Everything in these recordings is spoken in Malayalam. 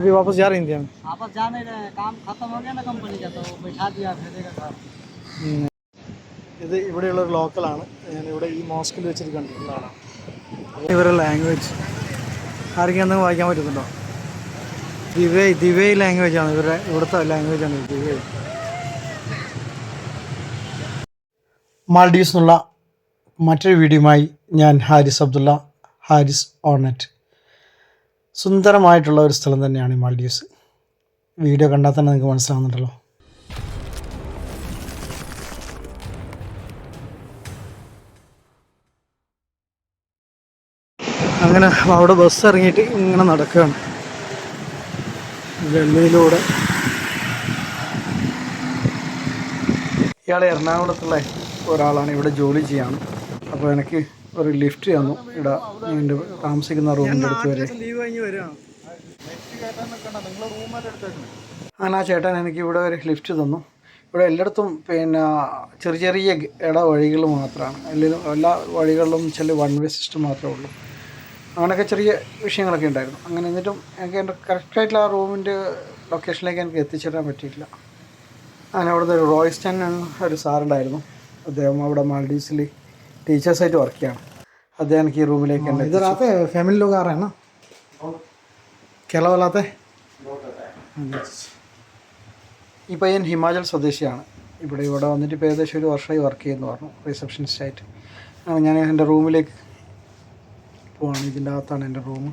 अभी वापस जा रहे हैं इंडिया में वापस जा नहीं रहे काम खत्म हो गया ना कंपनी का तो बैठा दिया भेजेगा घर ഉം. ഇത് ഇവിടെയുള്ള ഒരു ലോക്കലാണ് ഞാൻ ഇവിടെ ഈ മോസ്കിൽ വെച്ചിട്ട് കണ്ടിട്ടുള്ളതാണ് ഇവരുടെ ലാംഗ്വേജ് ആർക്കും എന്തെങ്കിലും വായിക്കാൻ പറ്റുന്നുണ്ടോ ദിവേ ദിവേ ലാംഗ്വേജ് ആണ് ഇവരുടെ ഇവിടുത്തെ ലാംഗ്വേജ് ആണ് ദിവേ മാൾഡീവ്സ് എന്നുള്ള മറ്റൊരു വീഡിയോയുമായി ഞാൻ ഹാരിസ് അബ്ദുള്ള ഹാരിസ് ഓർണറ്റ് സുന്ദരമായിട്ടുള്ള ഒരു സ്ഥലം തന്നെയാണ് ഈ മാൾഡീവ്സ്. വീഡിയോ കണ്ടാൽ തന്നെ നിങ്ങൾക്ക് മനസ്സിലാവുന്നുണ്ടല്ലോ. അങ്ങനെ അവിടെ ബസ് ഇറങ്ങിയിട്ട് ഇങ്ങനെ നടക്കുകയാണ്. വെള്ളിയിലൂടെ ഇയാൾ എറണാകുളത്തുള്ള ഒരാളാണ് ഇവിടെ ജോലി ചെയ്യാണ് അപ്പോൾ എനിക്ക് ഒരു ലിഫ്റ്റ് തന്നു. ഇടാ എന്റെ താമസിക്കുന്ന റൂമിന്റെ അടുത്ത് വരെ. അങ്ങനെ ആ ചേട്ടൻ എനിക്ക് ഇവിടെ ഒരു ലിഫ്റ്റ് തന്നു. ഇവിടെ എല്ലായിടത്തും പിന്നെ ചെറിയ ചെറിയ ഇട വഴികൾ മാത്രമാണ് എല്ലാം എല്ലാ വഴികളിലും ചില വൺ വേ സിസ്റ്റം മാത്രമേ ഉള്ളൂ. അങ്ങനെയൊക്കെ ചെറിയ വിഷയങ്ങളൊക്കെ ഉണ്ടായിരുന്നു. അങ്ങനെ എന്നിട്ടും എനിക്ക് എന്റെ കറക്റ്റായിട്ടുള്ള ആ റൂമിന്റെ ലൊക്കേഷനിലേക്ക് എനിക്ക് എത്തിച്ചേരാൻ പറ്റിയില്ല അങ്ങനെ അവിടുത്തെ ഒരു റോയ്സ്റ്റൻ ഒരു സാറുണ്ടായിരുന്നു അദ്ദേഹം അവിടെ മാൽഡീവ്സിൽ ടീച്ചേഴ്സായിട്ട് വർക്ക് ചെയ്യണം. അദ്ദേഹം ഈ റൂമിലേക്ക് ഇതൊരാത്തെ ഫാമിലി ലോക ആറാണ് കേരളത്തെ ഈ ഞാൻ ഹിമാചൽ സ്വദേശിയാണ്. ഇവിടെ ഇവിടെ വന്നിട്ട് ഇപ്പോൾ ഏകദേശം ഒരു വർഷമായി വർക്ക് ചെയ്യുന്നു പറഞ്ഞു റിസപ്ഷനിസ്റ്റായിട്ട് ഞാൻ എന്റെ റൂമിലേക്ക് പോവാണ്. ഇതിന്റെ അകത്താണ് എന്റെ റൂം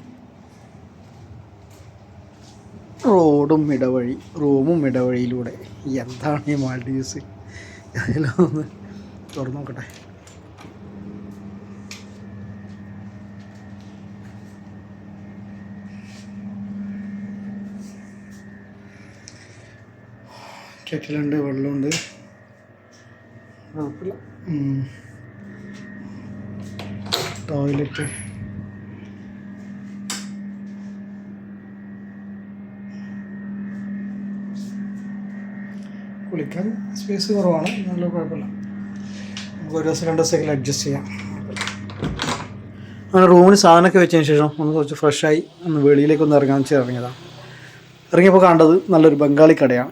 റോഡും ഇടവഴി റൂമും ഇടവഴിയിലൂടെ. എന്താണ് ഈ മാൾഡീവ്സ്? അതിലൊന്ന് തുറന്നു നോക്കട്ടെ. കെറ്റിലുണ്ട് വെള്ളമുണ്ട്. കുഴപ്പമില്ല. ടോയ്ലറ്റ്. കുളിക്കാൻ സ്പേസ് കുറവാണ് നല്ല കുഴപ്പമില്ല. നമുക്ക് ഒരു ദിവസം രണ്ട് ദിവസമൊക്കെ അഡ്ജസ്റ്റ് ചെയ്യാം. അങ്ങനെ റൂമിന് സാധനമൊക്കെ വെച്ചതിന് ശേഷം ഒന്ന് കുറച്ച് ഫ്രഷായി ഒന്ന് വെളിയിലേക്ക് ഒന്ന് ഇറങ്ങാൻ വെച്ച് ഇറങ്ങിയതാണ് ഇറങ്ങിയപ്പോൾ കണ്ടത് നല്ലൊരു ബംഗാളി കടയാണ്.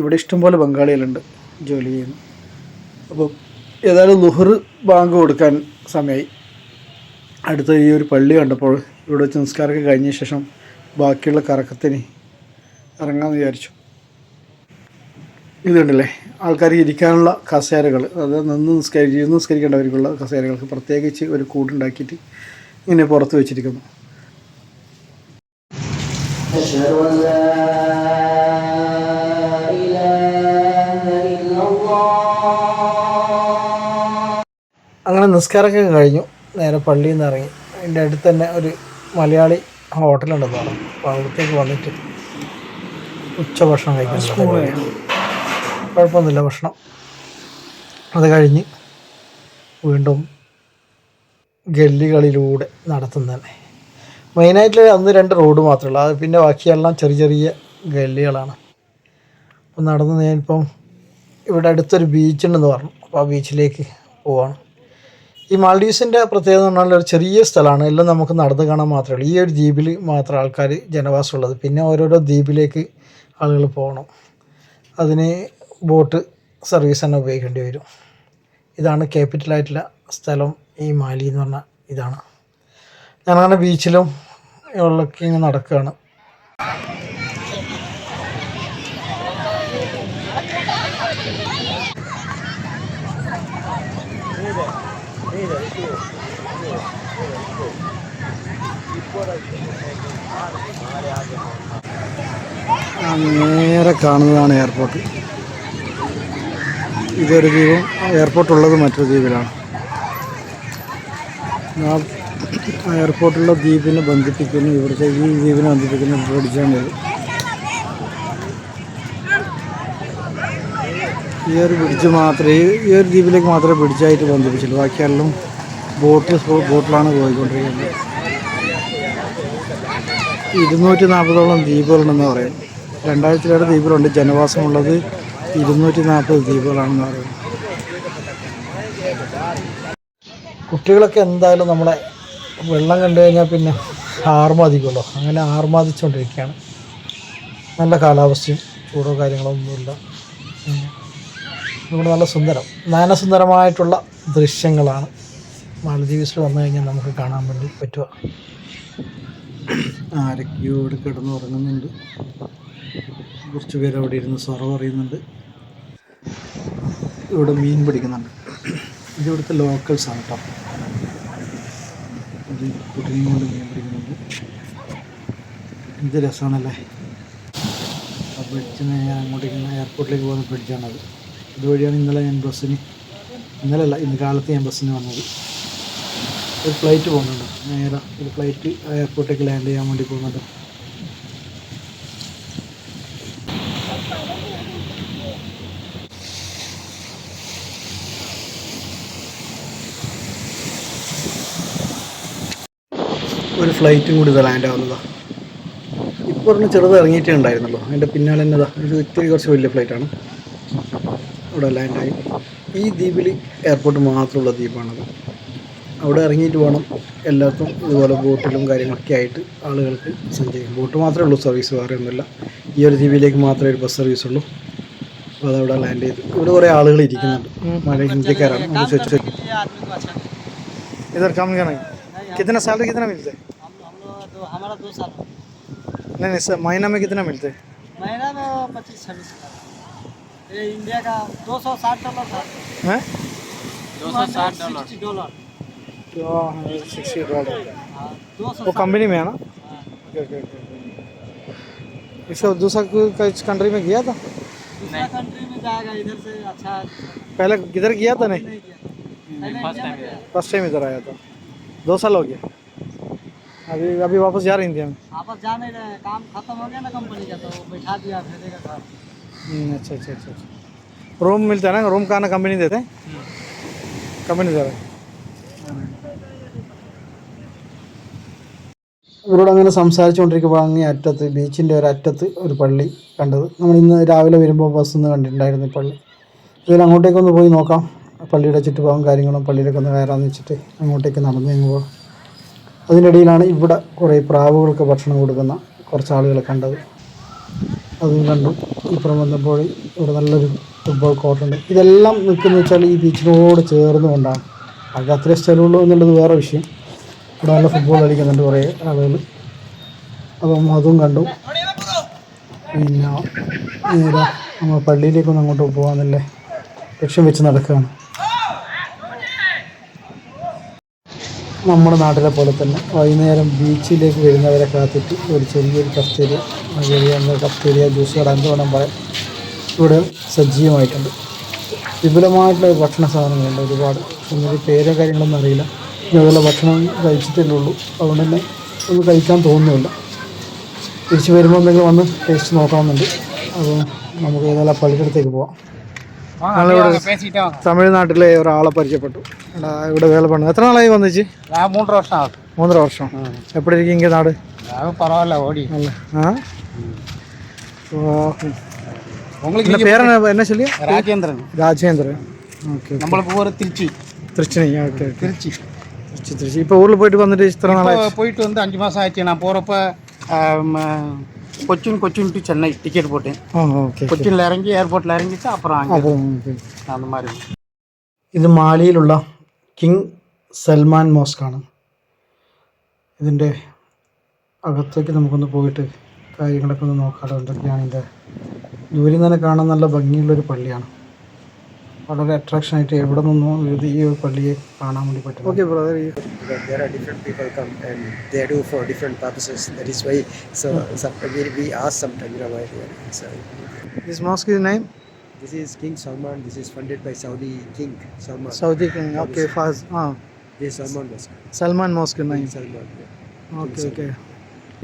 ഇവിടെ ഇഷ്ടംപോലെ ബംഗാളികളുണ്ട് ജോലി ചെയ്യുന്നു. അപ്പോൾ ഏതായാലും ലുഹർ ബാങ്ക് കൊടുക്കാൻ സമയമായി അടുത്ത ഈ ഒരു പള്ളി കണ്ടപ്പോൾ ഇവിടെ വെച്ച് നിസ്കാരമൊക്കെ കഴിഞ്ഞ ശേഷം ബാക്കിയുള്ള കറക്കത്തിന് ഇറങ്ങാമെന്ന് വിചാരിച്ചു. ഇതുണ്ടല്ലേ? ആൾക്കാർക്ക് ആൾക്കാർ ഇരിക്കാനുള്ള കസേരകൾ അതായത് നിന്ന് നിസ്കരി ഇരുന്ന് നിസ്കരിക്കേണ്ടവർക്കുള്ള കസേരകൾക്ക് പ്രത്യേകിച്ച് ഒരു കൂടുണ്ടാക്കിയിട്ട് ഇങ്ങനെ പുറത്ത് വെച്ചിരിക്കുന്നു. അങ്ങനെ നിസ്കാരമൊക്കെ കഴിഞ്ഞു. നേരെ പള്ളിയിൽ നിന്ന് ഇറങ്ങി. അതിന്റെ അടുത്ത് തന്നെ ഒരു മലയാളി ഹോട്ടലുണ്ടെന്ന് പറഞ്ഞു. അപ്പോൾ അവിടത്തേക്ക് വന്നിട്ട് ഉച്ചഭക്ഷണം കഴിക്കാൻ കുഴപ്പമൊന്നുമില്ല ഭക്ഷണം. അത് കഴിഞ്ഞ് വീണ്ടും ഗല്ലികളിലൂടെ നടത്തുന്നതന്നെ മെയിനായിട്ട് അന്ന് രണ്ട് റോഡ് മാത്രമേ ഉള്ളൂ. അത് പിന്നെ ബാക്കിയെല്ലാം ചെറിയ ചെറിയ ഗല്ലികളാണ്. അപ്പോൾ നടന്ന് ഞാനിപ്പം ഇവിടെ അടുത്തൊരു ബീച്ചുണ്ടെന്ന് പറഞ്ഞു. അപ്പോൾ ആ ബീച്ചിലേക്ക് പോവാണ്. ഈ മാൾഡീവ്സിന്റെ പ്രത്യേകത എന്ന് പറഞ്ഞാൽ ഒരു ചെറിയ സ്ഥലമാണ്. എല്ലാം നമുക്ക് നടന്നു കാണാൻ മാത്രമേ ഉള്ളൂ. ഈ ഒരു ദ്വീപിൽ മാത്രം ആൾക്കാർ ജനവാസം ജനവാസമുള്ളത് പിന്നെ ഓരോരോ ദ്വീപിലേക്ക് ആളുകൾ പോകണം. അതിന് ബോട്ട് സർവീസ് തന്നെ ഉപയോഗിക്കേണ്ടി വരും. ഇതാണ് ക്യാപിറ്റലായിട്ടുള്ള സ്ഥലം ഈ മാലി എന്ന് പറഞ്ഞ ഇതാണ്. ഞാനങ്ങനെ ബീച്ചിലും ഉള്ളൊക്കെ ഇങ്ങനെ നടക്കുകയാണ്. ആ നേരെ കാണുന്നതാണ് എയർപോർട്ട്. ഇതൊരു ദ്വീപും എയർപോർട്ട് ഉള്ളത് മറ്റൊരു ദ്വീപിലാണ്. എയർപോർട്ടുള്ള ദ്വീപിനെ ബന്ധിപ്പിക്കുന്ന. ഇവിടുത്തെ ഈ ദ്വീപിനെ ബന്ധിപ്പിക്കുന്ന. ബ്രിഡ്ജാണ് ഇത് ഈ ഒരു ബ്രിഡ്ജ് മാത്രമേ ഈ ഒരു ദ്വീപിലേക്ക് മാത്രമേ ബ്രിഡ്ജായിട്ട് ബന്ധിപ്പിച്ചുള്ളൂ ബാക്കിയെല്ലാം ബോട്ട് ബോട്ടിലാണ് പോയിക്കൊണ്ടിരിക്കുന്നത്. ഇരുന്നൂറ്റി നാൽപ്പതോളം ദ്വീപുകളുണ്ടെന്ന് പറയും രണ്ടായിരത്തിലേറെ ദ്വീപുകളുണ്ട്. ജനവാസമുള്ളത് ഇരുന്നൂറ്റി നാൽപ്പത് ദ്വീപുകളാണെന്ന് പറയുന്നത് കുട്ടികളൊക്കെ എന്തായാലും നമ്മളെ വെള്ളം കണ്ടു കഴിഞ്ഞാൽ പിന്നെ ആർമാദിക്കുമല്ലോ. അങ്ങനെ ആർമാദിച്ചുകൊണ്ടിരിക്കുകയാണ്. നല്ല കാലാവസ്ഥയും ചൂടോ കാര്യങ്ങളോ ഒന്നുമില്ല. ഉം. ഇവിടെ നല്ല സുന്ദരം നയനസുന്ദരമായിട്ടുള്ള ദൃശ്യങ്ങളാണ്. മാലദ്വീപ്സിൽ വന്നു കഴിഞ്ഞാൽ നമുക്ക് കാണാൻ വേണ്ടി പറ്റുക. ആരൊക്കെയോ ഇവിടെ കിടന്ന് ഉറങ്ങുന്നുണ്ട് കുറച്ച് പേര് അവിടെ ഇരുന്ന് സർവ് അറിയുന്നുണ്ട് ഇവിടെ മീൻ പിടിക്കുന്നുണ്ട്. ഇത് ഇവിടുത്തെ ലോക്കൽസ് ആണ് കേട്ടോ കുട്ടിനെയും കൊണ്ട് മീൻ പിടിക്കുന്നുണ്ട്. എന്ത് രസമാണല്ലേ ആ ബ്രിഡ്ജിന് ഞാൻ അങ്ങോട്ടേക്ക് എയർപോർട്ടിലേക്ക് പോകുന്ന ബ്രിഡ്ജാണത് ഇതുവഴിയാണ് ഇന്നലെ ഞാൻ ബസ്സിന് ഇന്നലെ അല്ല ഇന്ന് കാലത്ത് ഞാൻ ബസ്സിന് വന്നത്. ഒരു ഫ്ലൈറ്റ് പോകുന്നുണ്ട് നേരെ ഒരു ഫ്ലൈറ്റ് എയർപോർട്ടിലേക്ക് ലാൻഡ് ചെയ്യാൻ വേണ്ടി പോകുന്നുണ്ട്. ഒരു ഫ്ലൈറ്റും കൂടി ഇത് ലാൻഡ് ആവുന്നതാണ് ഇപ്പോൾ ഒരെണ്ണം ചെറുത് ഇറങ്ങിയിട്ടേ ഉണ്ടായിരുന്നല്ലോ അതിന്റെ പിന്നാലെ എന്നതാ ഇത്. ഇത്തിരി കുറച്ച് വലിയ ഫ്ലൈറ്റാണ് അവിടെ ലാൻഡായി ഈ ദ്വീപിൽ എയർപോർട്ട് മാത്രമുള്ള ദ്വീപാണത്. അവിടെ ഇറങ്ങിയിട്ട് വേണം എല്ലാവർക്കും ഇതുപോലെ ബോട്ടിലും കാര്യങ്ങളൊക്കെ ആയിട്ട് ആളുകൾക്ക് സഞ്ചരിക്കും ബോട്ട് മാത്രമേ ഉള്ളൂ സർവീസ് വേറെ ഒന്നുമില്ല ഈ ഒരു ദ്വീപിലേക്ക് മാത്രമേ ഒരു ബസ് സർവീസ് ഉള്ളൂ അപ്പോൾ അതവിടെ ലാൻഡ് ചെയ്തു ഇവിടെ കുറേ ആളുകൾ ഇരിക്കുന്നുണ്ട് മഴ ഇന്ത്യക്കാരാണ് ഒന്ന് ചോദിച്ചു ये आदमी को अच्छा नहीं इधर काम करना नहीं, हम- कितना सैलरी कितना मिलता है हम हम लोग दो हमारा दो साल हो गया। नहीं नहीं सर महीना में कितना मिलता है महीना में पच्चीस छब्बीस हज़ार ये इंडिया का दो सौ साठ डॉलर था हैं दो सौ साठ डॉलर हाँ, वो कंपनी में है ना? ओके ओके ओके इसका दूसरा कोई कंट्री में गया था? दूसरा कंट्री में जाएगा इधर से अच्छा पहले किधर गया था नहीं? फ़र्स्ट टाइम इधर आया था। दो साल हो गया। अभी अभी वापस जा रहे हैं इंडिया में? वापस जा नहीं रहे काम खत्म हो गया ना कंपनी का तो बैठा दिया भेजेगा घर हम्म, अच्छा अच्छा अच्छा अच्छा। रूम मिलता है ना? रूम का ना कंपनी देते हैं? कंपनी दे रहा है। ഇവരോട് അങ്ങനെ സംസാരിച്ചുകൊണ്ടിരിക്കുമ്പോൾ അങ്ങേ അറ്റത്ത് ബീച്ചിന്റെ ഒരു അറ്റത്ത് ഒരു പള്ളി കണ്ടത്. നമ്മൾ ഇന്ന് രാവിലെ വരുമ്പോൾ ബസ്സിൽ നിന്ന് കണ്ടിട്ടുണ്ടായിരുന്നു ഈ പള്ളി. ഇതിൽ അങ്ങോട്ടേക്കൊന്ന് പോയി നോക്കാം. പള്ളിയുടെ ചുറ്റുപാടും കാര്യങ്ങളും പള്ളിയിലൊക്കെ ഒന്ന് കയറാമെന്ന് വെച്ചിട്ട് അങ്ങോട്ടേക്ക് നടന്നു കഴിഞ്ഞപ്പോൾ അതിനിടയിലാണ് ഇവിടെ കുറേ പ്രാവുകൾക്ക് ഭക്ഷണം കൊടുക്കുന്ന കുറച്ച് ആളുകളെ കണ്ടത്. അതും കണ്ടു. ഇപ്പുറം വന്നപ്പോൾ ഇവിടെ നല്ലൊരു ഫുട്ബോൾ കോർട്ടുണ്ട് ഇതെല്ലാം നിൽക്കുന്നത് വെച്ചാൽ ഈ ബീച്ചിനോട് ചേർന്നുകൊണ്ടാണ്. അത് അത്രേ സ്ഥലമുള്ളൂ എന്നുള്ളത് വേറെ വിഷയം. ഇവിടെ നല്ല ഫുട്ബോൾ കളിക്കുന്നുണ്ട് കുറേ ആളുകൾ. അപ്പം അതും കണ്ടു. പിന്നെ നേരെ നമ്മൾ പള്ളിയിലേക്കൊന്നും അങ്ങോട്ട് പോകാമെന്നല്ലേ ലക്ഷ്യം വെച്ച് നടക്കുകയാണ്. നമ്മുടെ നാട്ടിലെ പോലെ തന്നെ വൈകുന്നേരം ബീച്ചിലേക്ക് വരുന്നവരെ കാത്തിട്ട് ഒരു ചെറിയൊരു കഫ്തേരിയ ചെറിയ കഫ്തേരിയ ജ്യൂസ് കട എന്ത് വേണം പറയാം. ഇവിടെ സജീവമായിട്ടുണ്ട്. വിപുലമായിട്ടുള്ള ഭക്ഷണ സാധനങ്ങളുണ്ട് ഒരുപാട്. ഒന്നും പേരോ കാര്യങ്ങളൊന്നും അറിയില്ല. ഇനി അതുപോലെ ഭക്ഷണം കഴിച്ചിട്ടല്ലേ ഉള്ളൂ അതുകൊണ്ട് തന്നെ ഒന്നും കഴിക്കാൻ തോന്നുന്നില്ല തിരിച്ച് വരുമ്പോൾ എന്തെങ്കിലും വന്ന് ടേസ്റ്റ് നോക്കണമെന്നുണ്ട് അപ്പോൾ നമുക്ക് ഏതായാലും പള്ളിക്കടുത്തേക്ക് പോവാം பேசிட்டே തമിഴ്നാട്ടിലെ ഒരാളെ പരിചയപ്പെട്ടു എടാ ഇവിടെ വേല പണി എത്ര നാളായി വന്നിച്ച് நான் மூன்று வருஷம் ஆகுது മൂന്നര വർഷം എപ്പോഴും ഇരിക്കും ഇങ്ങനെ നാട് அது பரவாயில்ல ஓடி അല്ല ആ ഓ. உங்களுக்கு என்ன பேர் என்ன என்ன சொல்லி ராஜேந்திரன் ராஜேந்திரன் ஓகே நம்மளுக்கு ஊர் திருச்சி திருச்சி ஓகே திருச்சி திருச்சி திருச்சி இப்போ ஊரில் போயிட்டு வந்துட்டு இத்தனை நாள் இப்போ போயிட்டு வந்து அஞ்சு மாதம் ஆச்சு நான் போகிறப்ப கொச்சின் கொச்சின் டு சென்னை டிக்கெட் போட்டேன் ആ ഓക്കെ கொச்சினில் இறங்கி ஏர்போர்ட்டில் இறங்கிட்டு அப்புறம் அங்கே അപ്പോൾ ഓക്കെ அந்த மாதிரி ഇത് മാലിയിലുള്ള കിങ് സൽമാൻ മോസ്കാണ് ഇതിൻ്റെ അകത്തേക്ക് നമുക്കൊന്ന് പോയിട്ട് കാര്യങ്ങളൊക്കെ ഒന്ന് നോക്കാതെ എന്തൊക്കെയാണ് ഇതിൻ്റെ ദൂരെ നിന്ന് തന്നെ കാണാൻ നല്ല ഭംഗിയുള്ളൊരു പള്ളിയാണ് വളരെ അട്രാക്ഷൻ ആയിട്ട് എവിടെ നിന്നും ഇത് ഈ ഒരു പള്ളിയെ കാണാൻ വേണ്ടി പറ്റും okay brother Because there are different people come and they do for different purposes. That is why so some, we, we ask sometimes, you know, why they are. So this mosque is name this is King Salman. This is funded by Saudi King Salman. Saudi king okay ഫാസ് ആ this is Salman Mosque. Salman mosque name King Salman. Yeah. Okay okay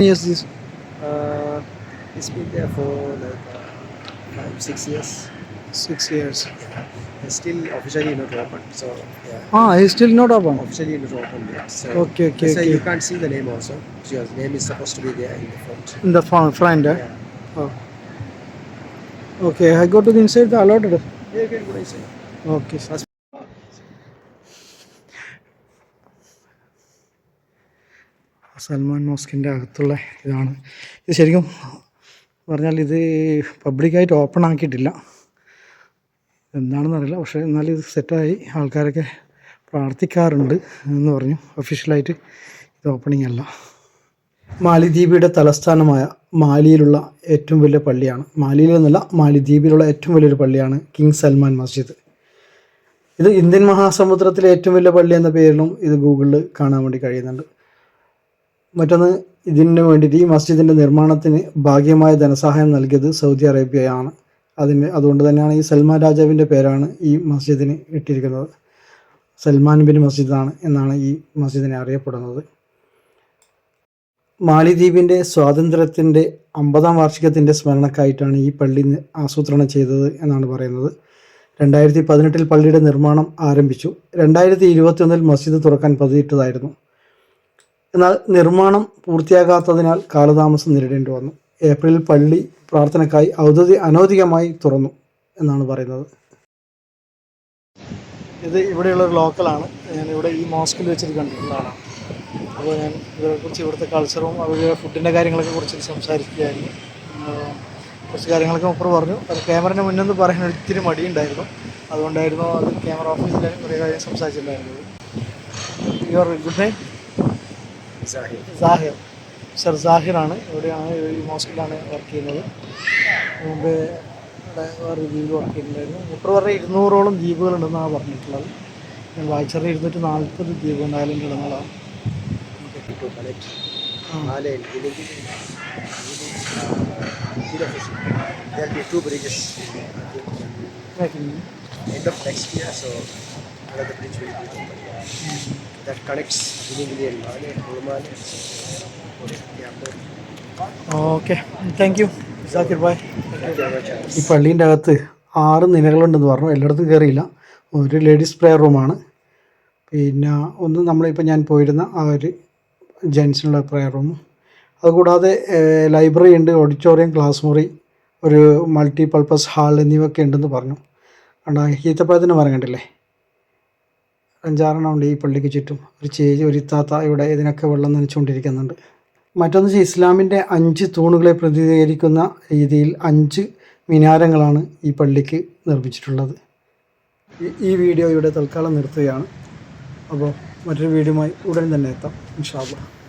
yes this Uh, it's been there for like uh, five, six years. Six years It's Still officially not open. So yeah, Ah, he's still not open. officially not open yet. So Okay, okay, so okay. you can't see the name also. So your name is supposed to be there in the front. In the front, front. Yeah. Oh. Okay, I go to the inside the allotted. Yeah, you can go inside. Okay. sir. Salman മോസ്കിന്റെ അകത്തുള്ള ഇതാണ് ഇത് ശരിക്കും പറഞ്ഞാൽ ഇത് പബ്ലിക്കായിട്ട് ഓപ്പൺ ആക്കിയിട്ടില്ല എന്താണെന്ന് അറിയില്ല പക്ഷേ എന്നാലും ഇത് സെറ്റായി. ആൾക്കാരൊക്കെ പ്രാർത്ഥിക്കാറുണ്ട് എന്ന് പറഞ്ഞു. ഒഫീഷ്യലായിട്ട് ഇത് ഓപ്പണിംഗ് അല്ല. മാലിദ്വീപിയുടെ തലസ്ഥാനമായ മാലിയിലുള്ള ഏറ്റവും വലിയ പള്ളിയാണ്. മാലിയിൽ നിന്നല്ല മാലിദ്വീപിലുള്ള ഏറ്റവും വലിയൊരു പള്ളിയാണ് കിങ് സൽമാൻ മസ്ജിദ്. ഇത് ഇന്ത്യൻ മഹാസമുദ്രത്തിലെ ഏറ്റവും വലിയ പള്ളി എന്ന പേരിലും ഇത് ഗൂഗിളിൽ കാണാൻ വേണ്ടി കഴിയുന്നുണ്ട്. മറ്റൊന്ന് ഇതിന് വേണ്ടിയിട്ട് ഈ മസ്ജിദിന്റെ നിർമ്മാണത്തിന് ഭാഗ്യമായ ധനസഹായം നൽകിയത് സൗദി അറേബ്യയാണ്. അതിന് അതുകൊണ്ട് തന്നെയാണ് ഈ സൽമാൻ രാജാവിന്റെ പേരാണ് ഈ മസ്ജിദിന് ഇട്ടിരിക്കുന്നത്. സൽമാൻ ബിൻ മസ്ജിദാണ് എന്നാണ് ഈ മസ്ജിദിനെ അറിയപ്പെടുന്നത്. മാലിദ്വീപിന്റെ സ്വാതന്ത്ര്യത്തിന്റെ അമ്പതാം വാർഷികത്തിന്റെ സ്മരണക്കായിട്ടാണ് ഈ പള്ളി ആസൂത്രണം ചെയ്തത് എന്നാണ് പറയുന്നത്. രണ്ടായിരത്തി പതിനെട്ടിൽ പള്ളിയുടെ നിർമ്മാണം ആരംഭിച്ചു. രണ്ടായിരത്തി ഇരുപത്തിയൊന്നിൽ മസ്ജിദ് തുറക്കാൻ പതിയിട്ടതായിരുന്നു. എന്നാൽ നിർമ്മാണം പൂർത്തിയാകാത്തതിനാൽ കാലതാമസം നേരിടേണ്ടി വന്നു. ഏപ്രിലിൽ പള്ളി പ്രാർത്ഥനക്കായി ഔദ്യോഗിക അനൗദ്യോഗികമായി തുറന്നു എന്നാണ് പറയുന്നത്. ഇത് ഇവിടെയുള്ള ഒരു ലോക്കലാണ്. ഞാൻ ഇവിടെ ഈ മോസ്കിൽ വെച്ചിട്ട് കണ്ടിട്ടുള്ളതാണ്. അപ്പോൾ ഞാൻ ഇതിനെക്കുറിച്ച് ഇവിടുത്തെ കൾച്ചറും അവരുടെ ഫുഡിന്റെ കാര്യങ്ങളൊക്കെ കുറിച്ച് സംസാരിക്കുകയായിരുന്നു. കുറച്ച് കാര്യങ്ങളൊക്കെ മുപ്പർ പറഞ്ഞു. അത് ക്യാമറയുടെ മുന്നേ പറയാൻ ഒത്തിരി മടിയുണ്ടായിരുന്നു. അതുകൊണ്ടായിരുന്നു അത് ക്യാമറ ഓഫീസിൽ കുറേ കാര്യം സംസാരിച്ചിട്ടുണ്ടായിരുന്നത്. Your good night. Sahib. Sahir sir സാഹിറാണ്. ഇവിടെയാണ് ഈ മോസ്കിലാണ് വർക്ക് ചെയ്യുന്നത്. മുമ്പ് ഇവിടെ വേറൊരു ദ്വീപ് വർക്ക് ചെയ്തിട്ടുണ്ടായിരുന്നു. മുപ്പത് പറഞ്ഞ ഇരുന്നൂറോളം ദ്വീപുകളുണ്ടെന്നാണ് പറഞ്ഞിട്ടുള്ളത്. ഞാൻ വായിച്ചറി ഇരുന്നൂറ്റി നാൽപ്പത് ദ്വീപ് ഉണ്ടായാലും ഇടങ്ങളാണ് That connects between the environment and the environment. Okay thank you Zakir bhai. ഈ പള്ളീന്റെ അകത്ത് ആറ് നിലകളുണ്ടെന്ന് പറഞ്ഞു. എല്ലായിടത്തും കയറിയില്ല. ഒരു ലേഡീസ് പ്രെയർ റൂമാണ് പിന്നെ ഒന്ന് നമ്മളിപ്പോൾ ഞാൻ പോയിരുന്ന ആ ഒരു ജെൻസിനുള്ള പ്രെയർ റൂം അതുകൂടാതെ ലൈബ്രറി ഉണ്ട്. ഓഡിറ്റോറിയം ക്ലാസ് മുറി ഒരു മൾട്ടി പർപ്പസ് ഹാൾ എന്നിവയൊക്കെ ഉണ്ടെന്ന് പറഞ്ഞു. കണ്ടാ ഈത്തപ്പഴത്തിന്റെ മരം കണ്ടില്ലേ? അഞ്ചാറെണ്ണം ഉണ്ട് ഈ പള്ളിക്ക് ചുറ്റും. ഒരു ചേച്ചി ഒരു ഇത്താത്ത ഇവിടെ ഇതിനൊക്കെ വെള്ളം നനച്ചുകൊണ്ടിരിക്കുന്നുണ്ട്. മറ്റൊന്ന് വെച്ചാൽ ഇസ്ലാമിന്റെ അഞ്ച് തൂണുകളെ പ്രതിനിധീകരിക്കുന്ന രീതിയിൽ അഞ്ച് മിനാരങ്ങളാണ് ഈ പള്ളിക്ക് നിർമ്മിച്ചിട്ടുള്ളത്. ഈ- വീഡിയോ ഇവിടെ തൽക്കാലം നിർത്തുകയാണ്. അപ്പോൾ മറ്റൊരു വീഡിയോയുമായി ഉടൻ തന്നെ എത്താം. ഇൻഷാല്ല